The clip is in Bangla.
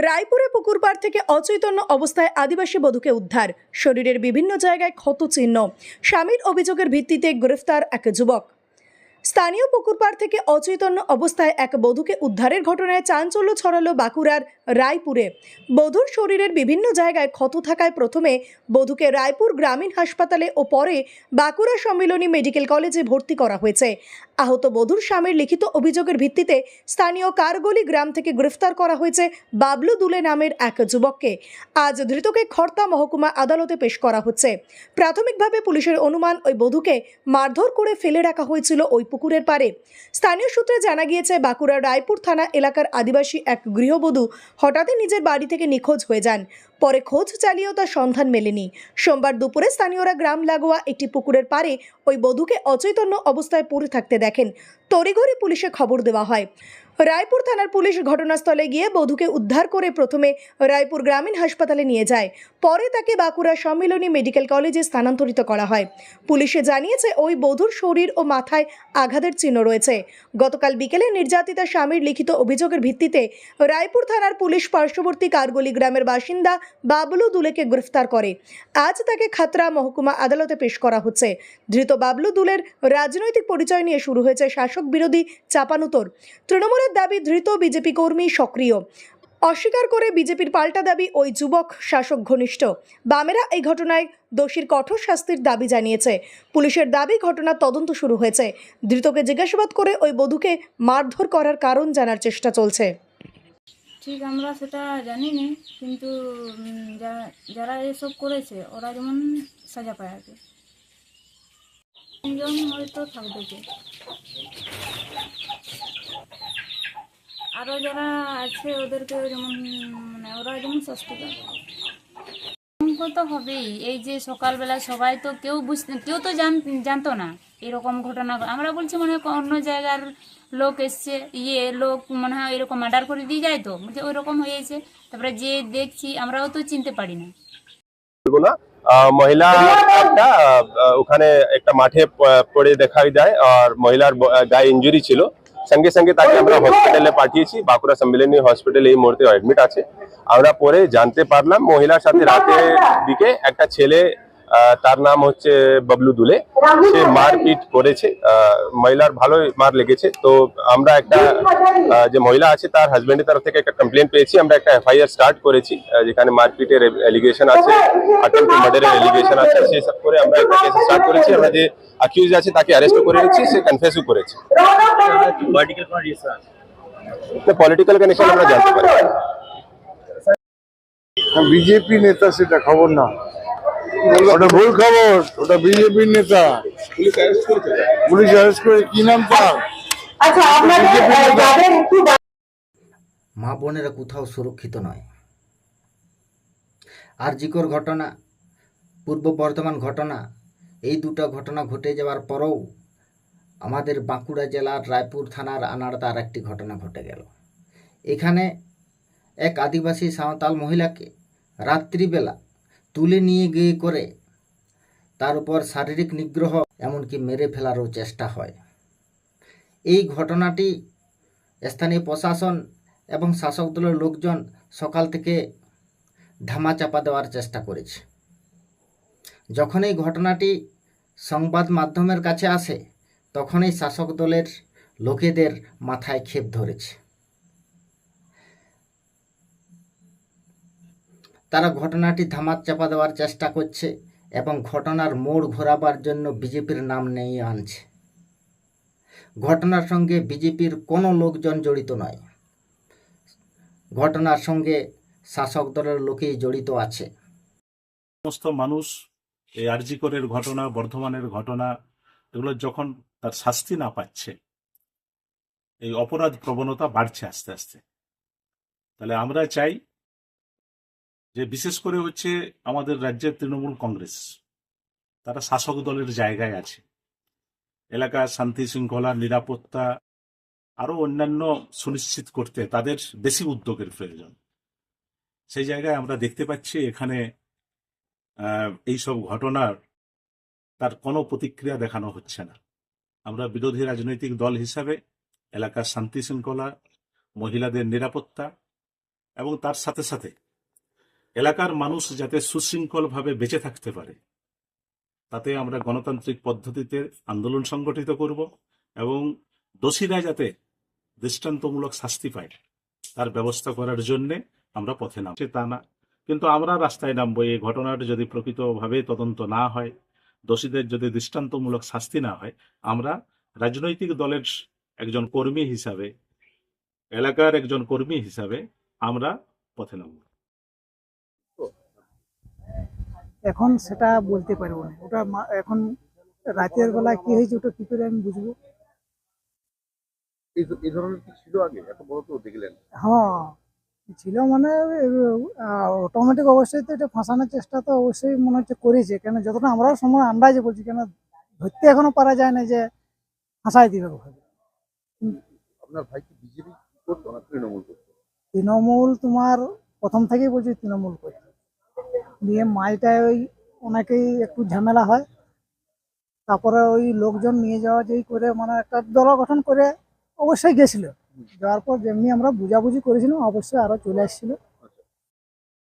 রায়পুরে পুকুর পাড় থেকে অচৈতন্য অবস্থায় আদিবাসী বধূকে উদ্ধার। শরীরের বিভিন্ন জায়গায় ক্ষত চিহ্ন স্বামীর অভিযোগের ভিত্তিতে গ্রেফতার এক যুবক। স্থানীয় পুকুরপাড় থেকে অচৈতন্য অবস্থায় এক বধূকে উদ্ধারের ঘটনায় চাঞ্চল্য ছড়ালো বাঁকুড়ার রায়পুরে। বধূর শরীরের বিভিন্ন জায়গায় ক্ষত থাকায় প্রথমে বধূকে রায়পুর গ্রামীণ হাসপাতালে ও পরে বাঁকুড়া সম্মিলনী মেডিকেল কলেজে ভর্তি করা হয়েছে। আহত বধূর স্বামীর লিখিত অভিযোগের ভিত্তিতে স্থানীয় কারগলি গ্রাম থেকে গ্রেফতার করা হয়েছে বাবলু দুলে নামের এক যুবককে। আজ ধৃতকে খর্তা মহকুমা আদালতে পেশ করা হচ্ছে। প্রাথমিকভাবে পুলিশের অনুমান ওই বধূকে মারধর করে ফেলে রাখা হয়েছিল ওই পুকুরের পারে স্থানীয় সূত্রে জানা গিয়েছে, বাঁকুড়ার রায়পুর থানা এলাকার আদিবাসী এক গৃহবধূ হঠাৎই নিজের বাড়ি থেকে নিখোঁজ হয়ে যান। পরে খোঁজ চালিয়েও তার সন্ধান মেলেনি। সোমবার দুপুরে স্থানীয়রা গ্রাম লাগোয়া একটি পুকুরের পারে ওই বধূকে অচৈতন্য অবস্থায় পড়ে থাকতে দেখেন। তড়িঘড়ি পুলিশে খবর দেওয়া হয়। রায়পুর থানার পুলিশ ঘটনাস্থলে গিয়ে বধূকে উদ্ধার করে প্রথমে রায়পুর গ্রামীণ হাসপাতালে নিয়ে যায়। পরে তাকে বাঁকুড়া সম্মিলনী মেডিকেল কলেজে স্থানান্তরিত করা হয়। পুলিশে জানিয়েছে, ওই বধূর শরীর ও মাথায় আঘাতের চিহ্ন রয়েছে। গতকাল বিকেলে নির্যাতিতা স্বামীর লিখিত অভিযোগের ভিত্তিতে রায়পুর থানার পুলিশ পার্শ্ববর্তী কারগলি গ্রামের বাসিন্দা বাবলু দুলেকে গ্রেফতার করে। আজ তাকে খাতরা মহকুমা আদালতে পেশ করা হচ্ছে। ধৃত বাবলু দুলের রাজনৈতিক পরিচয় নিয়ে শুরু হয়েছে শাসক বিরোধী চাপানুতর। তৃণমূলের দাবি ধৃত বিজেপি কর্মী সক্রিয়। অস্বীকার করে বিজেপির পাল্টা দাবি ওই যুবক, শাসক ঘনিষ্ঠ। বামেরা এই ঘটনায় দোষীর কঠোর শাস্তির দাবি জানিয়েছে। পুলিশের দাবি, ঘটনার তদন্ত শুরু হয়েছে। ধৃতকে জিজ্ঞাসাবাদ করে ওই বধূকে মারধর করার কারণ জানার চেষ্টা চলছে। ঠিক, আমরা সেটা জানি না কিন্তু যারা এসব করেছে, ওরা যেমন সাজা পায় আর কি। হয়তো থাকবে। আরও যারা আছে ওদেরকে যেমন মানে ওরা যেমন শাস্তি পায়। তো হবেই। এই যে সকালবেলা সবাই তো কেউ বুঝতে কেউ তো জান জানতো না এরকম ঘটনা। আমরা বলছি মনে হয় অন্য জায়গার লোক এসছে ইয়ে লোক মনে হয় এরকম মার্ডার করে দিয়ে যায় তো। বলছে ওই রকম হয়েছে। তারপরে যে দেখছি আমরাও তো চিনতে পারি না। মহিলা একটা ওখানে একটা মাঠে পড়ে দেখা যায়। আর মহিলার গায়ে ইঞ্জুরি ছিল। সঙ্গে সঙ্গে তাকে আমরা হসপিটালে পাঠিয়েছি। বাঁকুড়া সম্মিলনী হসপিটালে এই মুহূর্তে অ্যাডমিট আছে। আমরা পরে জানতে পারলাম মহিলার সাথে রাতের দিকে একটা ছেলে তার নাম হচ্ছে বাবলু দুলে। সে মারপিট করেছে। মহিলার ভালোই মার লেগেছে। তো আমরা একটা যে মহিলা আছে তার হাজবেন্ডের তরফ থেকে একটা কমপ্লেন পেয়েছি। আমরা একটা এফআইআর স্টার্ট করেছি যেখানে মারপিটের এলিগেশন আছে অ্যাটেম্প মার্ডারের এলিগেশন আছে সেই সব করে আমরা একটা কেস স্টার্ট করেছি। আমরা যে অ্যাকিউজ আছে তাকে অ্যারেস্ট করে নিচ্ছি সে কনফেসও করেছে। পলিটিক্যাল কানেকশন আমরা জানতে পারি। বিজেপি নেতা সেটা খবর না। ওটা ভুল খবর ওটা বিজেপির নেতা। পুলিশ অ্যারেস্ট করে কি নাম তার? মা বোনেরা কোথাও সুরক্ষিত নয়। আর জিকর ঘটনা পূর্ব বর্ধমান ঘটনা এই দুটো ঘটনা ঘটে যাওয়ার পরেও আমাদের বাঁকুড়া জেলার রায়পুর থানার আনাড়াতে আর একটি ঘটনা ঘটে গেল। এখানে এক আদিবাসী সাঁওতাল মহিলাকে রাত্রিবেলা তুলে নিয়ে গিয়ে করে। তার উপর শারীরিক নিগ্রহ এমনকি মেরে ফেলারও চেষ্টা হয়। এই ঘটনাটি স্থানীয় প্রশাসন এবং শাসক দলের লোকজন সকাল থেকে ধামাচাপা দেওয়ার চেষ্টা করেছে। যখন এই ঘটনাটি সংবাদ মাধ্যমের কাছে আসে, তখনই শাসক দলের লোকেদের মাথায় ক্ষেপ ধরেছে। তারা ঘটনাটি ধামাচাপা দেওয়ার চেষ্টা করছে এবং ঘটনার মোড় ঘোরাবার জন্য বিজেপির নাম নিয়ে আনছে। ঘটনার সঙ্গে বিজেপির কোনো লোকজন জড়িত নয়। ঘটনার সঙ্গে শাসক দলের লোকেই জড়িত আছে। সমস্ত মানুষ এই আরজিকরের ঘটনা, বর্ধমানের ঘটনা, এগুলো যখন তার শাস্তি না পাচ্ছে, এই অপরাধ প্রবণতা বাড়ছে আস্তে আস্তে। তাহলে আমরা চাই যে বিশেষ করে হচ্ছে আমাদের রাজ্যের তৃণমূল কংগ্রেস, তারা শাসক দলের জায়গায় আছে। এলাকার শান্তি শৃঙ্খলা, নিরাপত্তা, আরও অন্যান্য সুনিশ্চিত করতে তাদের বেশি উদ্যোগের প্রয়োজন। সেই জায়গায় আমরা দেখতে পাচ্ছি এখানে এইসব ঘটনার তার কোনো প্রতিক্রিয়া দেখানো হচ্ছে না। আমরা বিরোধী রাজনৈতিক দল হিসাবে এলাকার শান্তি শৃঙ্খলা, মহিলাদের নিরাপত্তা এবং তার সাথে সাথে এলাকার মানুষ যাতে সুশৃঙ্খলভাবে বেঁচে থাকতে পারে, তাতে আমরা গণতান্ত্রিক পদ্ধতিতে আন্দোলন সংগঠিত করব এবং দোষীরা যাতে দৃষ্টান্তমূলক শাস্তি পায়, তার ব্যবস্থা করার জন্যে আমরা পথে নামছি তা না। কিন্তু আমরা রাস্তায় নামবো, এই ঘটনাটা যদি প্রকৃতভাবে তদন্ত না হয়, দোষীদের যদি দৃষ্টান্তমূলক শাস্তি না হয়, আমরা রাজনৈতিক দলের একজন কর্মী হিসাবে, এলাকার একজন কর্মী হিসাবে আমরা পথে নামব। এখন সেটা বলতে পারব না। ওটা এখন রাতের বেলা কি হয়েছে ওটা কি করে আমি বুঝব? এই ধরনের কি ছিল আগে? এত বড় তো দেখলেন? হ্যাঁ ছিল মানে অটোমেটিক অবশ্যই তো এটা ফাঁসানোর চেষ্টা তো অবশ্যই মনে হচ্ছে করেছে। কেন যতটা আমরাও সময় আন্দাজে বলছি কেন ধরতে এখনও পারা যায় না যে ফাঁসাই দিবে আপনার ভাই কি বিজেপি করতো না তৃণমূল করতো? তৃণমূল তোমার প্রথম থেকেই বলছি তৃণমূল করছে দিয়ে মালটায় ওই অনেকেই একটু ঝামেলা হয়। তারপরে ওই লোকজন নিয়ে যাওয়া যেই করে মানে একটা দল গঠন করে অবশ্যই গেছিল। যাওয়ার পর যেমনি আমরা বুঝাবুঝি করেছিলাম, অবশ্যই আরও চলে আসছিল।